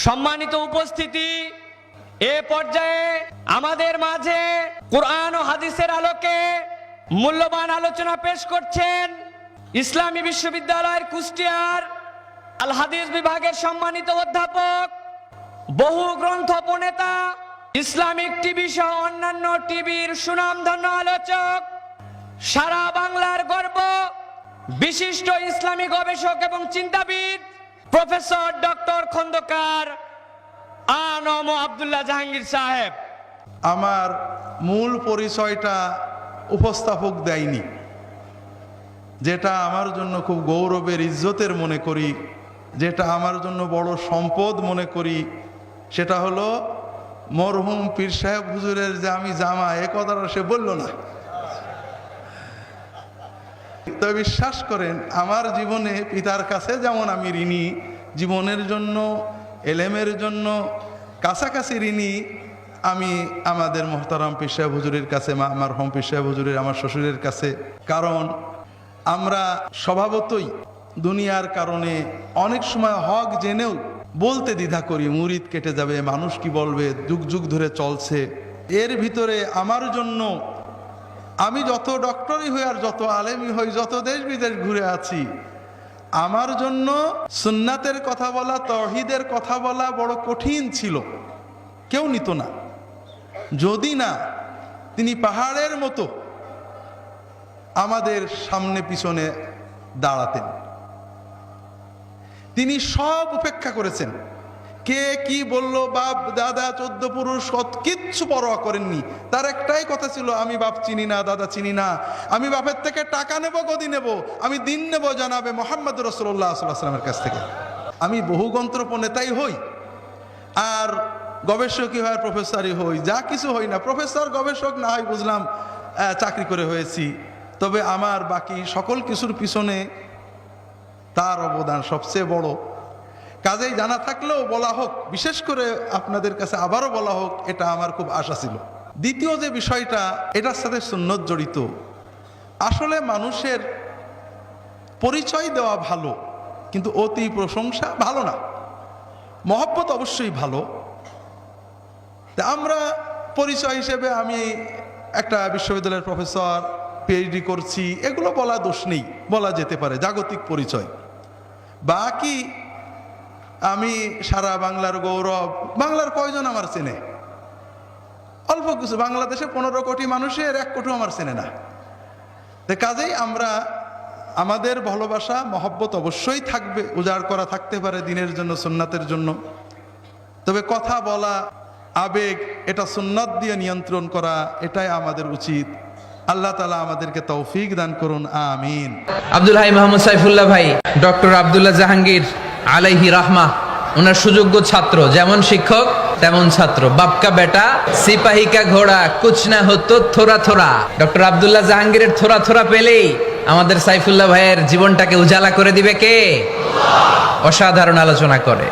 সম্মানিত উপস্থিতি, এ পর্যায়ে আমাদের মাঝে কোরআন ও হাদিসের আলোকে মূল্যবান আলোচনা পেশ করছেন ইসলামী বিশ্ববিদ্যালয়ের কুষ্টিয়ার আল হাদিস বিভাগের সম্মানিত অধ্যাপক, বহু গ্রন্থ প্রণেতা ইসলামিক টিভি সহ অন্যান্য টিভির সুনামধন্য আলোচক, সারা বাংলার গর্ব, বিশিষ্ট ইসলামী গবেষক এবং চিন্তাবিদ প্রফেসর ডক্টর খন্দকার আনম আবদুল্লাহ জাহাঙ্গীর সাহেব। আমার মূল পরিচয়টা উপস্থাপক দেয়নি, যেটা আমার জন্য খুব গৌরবের ইজ্জতের মনে করি, যেটা আমার জন্য বড় সম্পদ মনে করি, সেটা হলো মরহুম পীর সাহেব হুজুরের যে আমি জামা, এ কথাটা সে বলল না। তো বিশ্বাস করেন, আমার জীবনে পিতার কাছে যেমন আমি ঋণী, জীবনের জন্য, এলেমের জন্য, কাছাকাছি ঋণী, আমি আমাদের মোহতারাম পিসাহ হুজুরের কাছে মা আমার হোম পিসাহ হুজুরের, আমার শ্বশুরের কাছে। কারণ আমরা স্বভাবতই দুনিয়ার কারণে অনেক সময় হক জেনেও বলতে দ্বিধা করি, মুরিদ কেটে যাবে, মানুষ কি বলবে, যুগ যুগ ধরে চলছে। এর ভিতরে আমার জন্য আমি যত ডক্টরই হই আর যত আলেমই হই, যত দেশ বিদেশ ঘুরে আছি, আমার জন্য সুন্নাতের কথা বলা তহিদের কথা বলা বড় কঠিন ছিল। কেউ নিত না। যদি না, তিনি পাহাড়ের মতো আমাদের সামনে পিছনে দাঁড়াতেন। তিনি সব উপেক্ষা করেছেন। কে কি বলল, বাপ, দাদা, চোদ্দ পুরুষ কিচ্ছু পরোয়া করেননি। তার একটাই কথা ছিল, আমি বাপ চিনি না, দাদা চিনি না। আমি বাপের থেকে টাকা নেব, গদি নেব, আমি দিন নেব জানাবে মোহাম্মদ রসল্লাহ সাল্লামের কাছ থেকে। আমি বহু গন্ত্রপ নেতাই হই, আর গবেষকই হয়, প্রফেসরই হই, যা কিছু হই না। প্রফেসর, গবেষক না হয় বুঝলাম চাকরি করে হয়েছি। তবে আমার বাকি সকল কিছুর পিছনে তার অবদান সবচেয়ে বড়। কাজেই জানা থাকলেও বলা হোক, বিশেষ করে আপনাদের কাছে আবারও বলা হোক, এটা আমার খুব আশা ছিল। দ্বিতীয় যে বিষয়টা, এটার সাথে সুন্নত জড়িত। আসলে মানুষের পরিচয় দেওয়া ভালো, কিন্তু অতি প্রশংসা ভালো না। মহব্বত অবশ্যই ভালো। তা আমরা পরিচয় হিসেবে আমি একটা বিশ্ববিদ্যালয়ের প্রফেসর পিএইচডি করছি, এগুলো বলা দোষ নেই, বলা যেতে পারে, জাগতিক পরিচয়। বাকি আমি সারা বাংলার গৌরব, বাংলার কয়জন আমার চেনে? অল্প কিছু, বাংলাদেশে পনেরো কোটি মানুষের এক কোটি আমার চেনে না। কাজেই আমরা, আমাদের ভালোবাসা, মহব্বত অবশ্যই থাকবে, উজাড় করা থাকতে পারে দিনের জন্য, সুন্নাতের জন্য। তবে কথা বলা, আবেগ, এটা সুন্নাত দিয়ে নিয়ন্ত্রণ করা, এটাই আমাদের উচিত। আল্লাহ তালা আমাদেরকে তৌফিক দান করুন, আমিন। আব্দুল হাই মোহাম্মদ সাইফুল্লাহ ভাই, ডক্টর আবদুল্লাহ জাহাঙ্গীর আলাইহি রাহমা, ওনার সুযোগ্য ছাত্র, যেমন শিক্ষক, তেমন ছাত্র। বাপকা বেটা, সিপাহিকা ঘোড়া কুচনা হতো থোরা থোরা ডক্টর আবদুল্লাহ জাহাঙ্গীরের থোরা থোরা পেলেই আমাদের সাইফুল্লাহ ভাইয়ের জীবনটাকে উজালা করে দিবে কে? অসাধারণ আলোচনা করে।